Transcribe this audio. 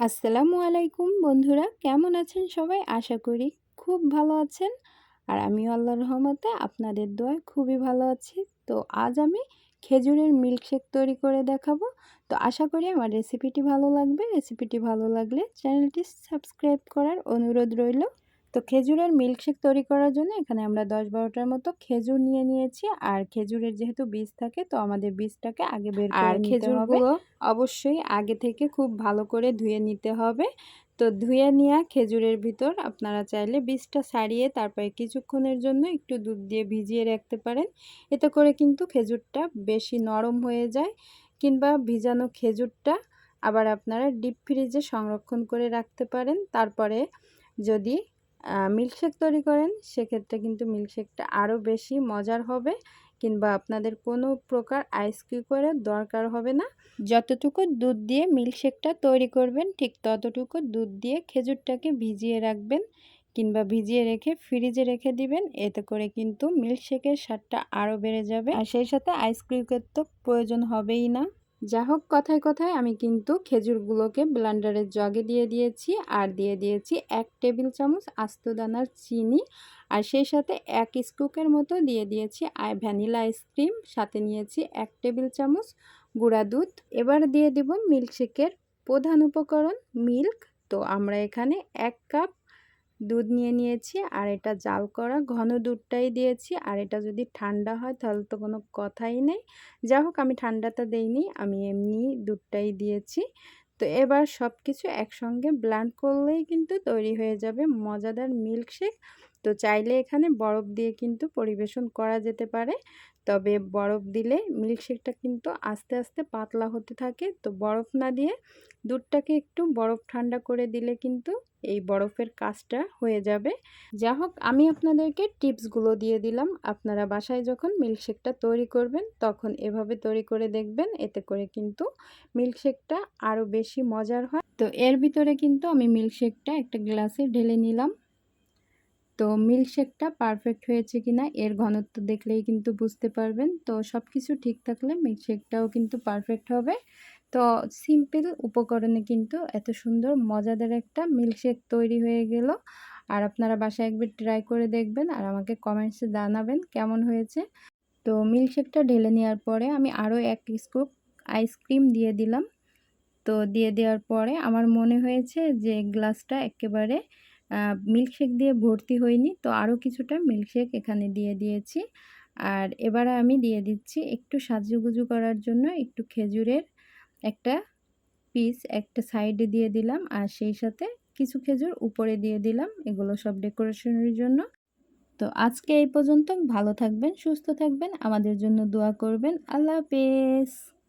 আসসালামু আলাইকুম বন্ধুরা, কেমন আছেন সবাই? আশা করি খুব ভালো আছেন। আর আমি আল্লাহ রহমতে আপনাদের দোয়ায় খুবই ভালো আছি। তো আজ আমি খেজুরের মিল্কশেক তৈরি করে দেখাবো। তো আশা করি আমার রেসিপিটি ভালো লাগবে। রেসিপিটি ভালো লাগলে চ্যানেলটি সাবস্ক্রাইব করার অনুরোধ রইল। তো খেজুরের মিল্কশেক তৈরি করার জন্য এখানে আমরা দশ বারোটার মতো খেজুর নিয়ে নিয়েছি। আর খেজুরের যেহেতু বীজ থাকে তো আমাদের বীজটাকে আগে বের করে আর খেজুরগুলো অবশ্যই আগে থেকে খুব ভালো করে ধুয়ে নিতে হবে। তো ধুয়ে নেওয়া খেজুরের ভিতর আপনারা চাইলে বীজটা সারিয়ে তারপরে কিছুক্ষণের জন্য একটু দুধ দিয়ে ভিজিয়ে রাখতে পারেন। এতে করে কিন্তু খেজুরটা বেশি নরম হয়ে যায় কিংবা ভিজানো খেজুরটা আবার আপনারা ডিপ ফ্রিজে সংরক্ষণ করে রাখতে পারেন। তারপরে যদি মিল্কশেক তৈরি করেন, সেক্ষেত্রে কিন্তু মিল্কশেকটা আরও বেশি মজার হবে কিংবা আপনাদের কোনো প্রকার আইস কিউবের দরকার হবে না। যতটুকু দুধ দিয়ে মিল্কশেকটা তৈরি করবেন, ঠিক ততটুকু দুধ দিয়ে খেজুরটাকে ভিজিয়ে রাখবেন কিংবা ভিজিয়ে রেখে ফ্রিজে রেখে দিবেন, এতে করে কিন্তু মিল্কশেকের স্বাদটা আরও বেড়ে যাবে। আর সেই সাথে আইসক্রিমের তো প্রয়োজন হবেই না। যা হোক কথায় কথায় আমি কিন্তু খেজুরগুলোকে ব্লান্ডারের জগে দিয়ে দিয়েছি আর দিয়ে দিয়েছি এক টেবিল চামচ আস্ত দানার চিনি আর সেই সাথে এক স্কুপের মতো দিয়ে দিয়েছি ভ্যানিলা আইসক্রিম সাথে নিয়েছি এক টেবিল চামচ গুঁড়া দুধ। এবার দিয়ে দিব মিল্কশেকের প্রধান উপকরণ, মিল্ক। তো আমরা এখানে এক কাপ দুধ নিয়ে নিয়েছি, আর এটা জাল করা। ঘন দুধটাই দিয়েছি, আর এটা যদি ঠান্ডা হয় তাহলে তো কোনো কথাই নেই। যা হোক, আমি ঠান্ডাটা দেইনি, আমি এমনি দুধটাই দিয়েছি। তো এবার সব কিছু একসঙ্গে ব্লান্ড করলেই কিন্তু তৈরি হয়ে যাবে মজাদার মিল্কশেক। তো চাইলে এখানে বরফ দিয়ে কিন্তু পরিবেশন করা যেতে পারে। তবে বরফ দিলে মিল্কশেকটা কিন্তু আস্তে আস্তে পাতলা হতে থাকে। তো বরফ না দিয়ে দুধটাকে একটু বরফ ঠান্ডা করে দিলে কিন্তু এই বরফের কাজটা হয়ে যাবে। যা হোক, আমি আপনাদেরকে টিপসগুলো দিয়ে দিলাম। আপনারা বাসায় যখন মিল্কশেকটা তৈরি করবেন, তখন এভাবে তৈরি করে দেখবেন। এতে করে কিন্তু মিল্কশেকটা আরও বেশি মজার হয়। তো এর ভিতরে কিন্তু আমি মিল্কশেকটা একটা গ্লাসে ঢেলে নিলাম। তো মিল্কশেকটা পারফেক্ট হয়েছে কিনা এর ঘনত্ব দেখলেই কিন্তু বুঝতে পারবেন। তো সব কিছু ঠিক থাকলে মিল্কশেকটাও কিন্তু পারফেক্ট হবে। তো সিম্পল উপকরণে কিন্তু এত সুন্দর, মজাদার একটা মিল্কশেক তৈরি হয়ে গেল। আর আপনারা বাসায় একবার ট্রাই করে দেখবেন আর আমাকে কমেন্টসে জানাবেন কেমন হয়েছে। তো মিল্কশেকটা ঢেলে নেওয়ার পরে আমি আরও এক স্কুপ আইসক্রিম দিয়ে দিলাম। তো দিয়ে দেওয়ার পরে আমার মনে হয়েছে যে গ্লাসটা একেবারে মিল্কশেক দিয়ে ভর্তি হয়নি, তো আরও কিছুটা মিল্কশেক এখানে দিয়ে দিয়েছি। আর এবারে আমি দিয়ে দিচ্ছি একটু সাজুগুজু করার জন্য একটু খেজুরের একটা পিস একটা সাইডে দিয়ে দিলাম। আর সেই সাথে কিছু খেজুর উপরে দিয়ে দিলাম, এগুলো সব ডেকোরেশনের জন্য। তো আজকে এই পর্যন্ত, ভালো থাকবেন, সুস্থ থাকবেন, আমাদের জন্য দোয়া করবেন। আল্লাহ হাফেজ।